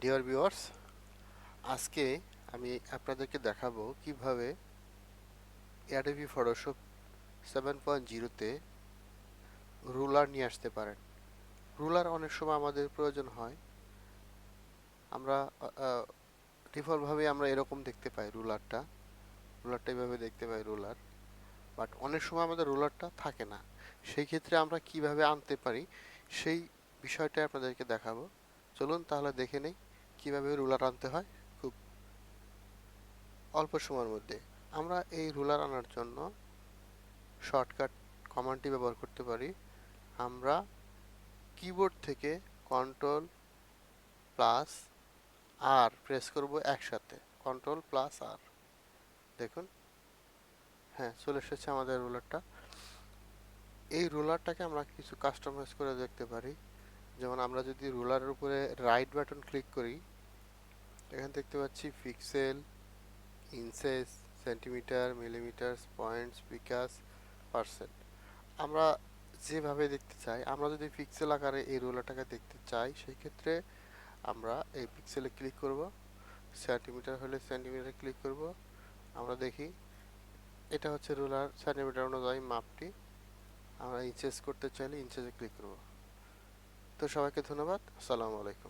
Dear viewers আজকে আমি আপনাদেরকে দেখাবো কীভাবে অ্যাডোবি ফটোশপ সেভেন পয়েন্ট জিরোতে রুলার নিয়ে আসতে পারেন। রুলার অনেক সময় আমাদের প্রয়োজন হয়। আমরা ডিফল্টভাবে আমরা এরকম দেখতে পাই রুলারটা রুলারটা এভাবে দেখতে পাই রুলার বাট অনেক সময় আমাদের রুলারটা থাকে না। সেই ক্ষেত্রে আমরা কীভাবে আনতে পারি সেই বিষয়টা আপনাদেরকে দেখাবো। চলুন তাহলে দেখে নেই। কীভাবে রুলার আনতে হয়? খুব অল্প সময়ের মধ্যে। আমরা এই রুলার আনার জন্য শর্টকাট কমান্ডটি ব্যবহার করতে পারি। আমরা কিবোর্ড থেকে কন্ট্রোল প্লাস আর প্রেস করব একসাথে। Control plus R. দেখুন। হ্যাঁ চলে এসেছে আমাদের রুলারটা। এই রুলারটাকে আমরা কিছু কাস্টমাইজ করে দেখতে পারি। যেমন আমরা যদি রুলারের উপরে রাইট বাটন ক্লিক করি এখানে দেখতে পাচ্ছি pixel inches centimetre millimetre points picas percent. আমরা যেভাবে দেখতে চাই, আমরা যদি পিক্সেল আকারে এই রুলারটাকে দেখতে চাই, সেই ক্ষেত্রে আমরা এই পিক্সেলে ক্লিক করব। সেন্টিমিটার হলে সেন্টিমিটার ক্লিক করব। আমরা দেখি, এটা হচ্ছে রুলার সেন্টিমিটার অনুযায়ী মাপটি। আমরা ইনচেস করতে চাইলে ইনচেসে ক্লিক করব। তো সবাইকে ধন্যবাদ। আসসালামু আলাইকুম।